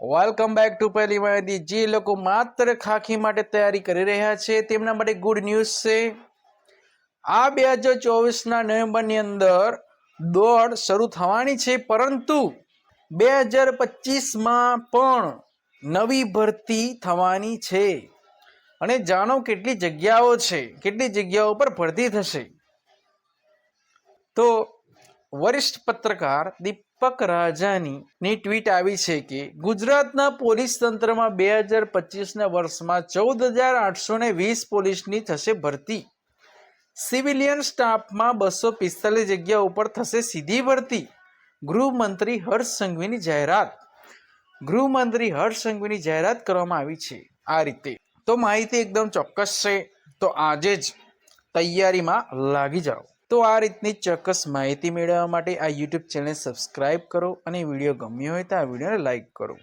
Welcome back to પહેલી માહિતી જે લોકો માત્ર ખાખી માટે તૈયારી કરી રહ્યા છે, તેમના માટે ગુડ ન્યૂઝ છે. આ બે હજાર ચોવીસના નવેમ્બરની અંદર દોડ શરૂ થવાની છે, પરંતુ બે હજાર પચીસમાં પણ નવી ભરતી થવાની છે. અને જાણો કેટલી જગ્યાઓ છે, કેટલી જગ્યાઓ પર ભરતી થશે. તો વરિષ્ઠ પત્રકાર દીપક રાજાની ની ટ્વીટ આવી છે કે, ગુજરાતના પોલીસ તંત્રમાં બે હજાર પચીસના વર્ષમાં ચૌદ હજાર આઠસો ને વીસ પોલીસની થશે ભરતી. સિવિલિયન સ્ટાફમાં બસો પિસ્તાલીસ જગ્યા ઉપર થશે સીધી ભરતી. ગૃહમંત્રી હર્ષ સંઘવીની જાહેરાત. ગૃહમંત્રી હર્ષ સંઘવીની જાહેરાત કરવામાં આવી છે આ રીતે. તો માહિતી એકદમ ચોક્કસ છે. તો આજે જ તૈયારીમાં લાગી જાઓ. તો આ રીતની ચોક્કસ માહિતી મેળવવા માટે આ યુટ્યુબ ચેનલ સબસ્ક્રાઈબ કરો અને વીડિયો ગમ્યો હોય તો આ વિડીયોને લાઈક કરો.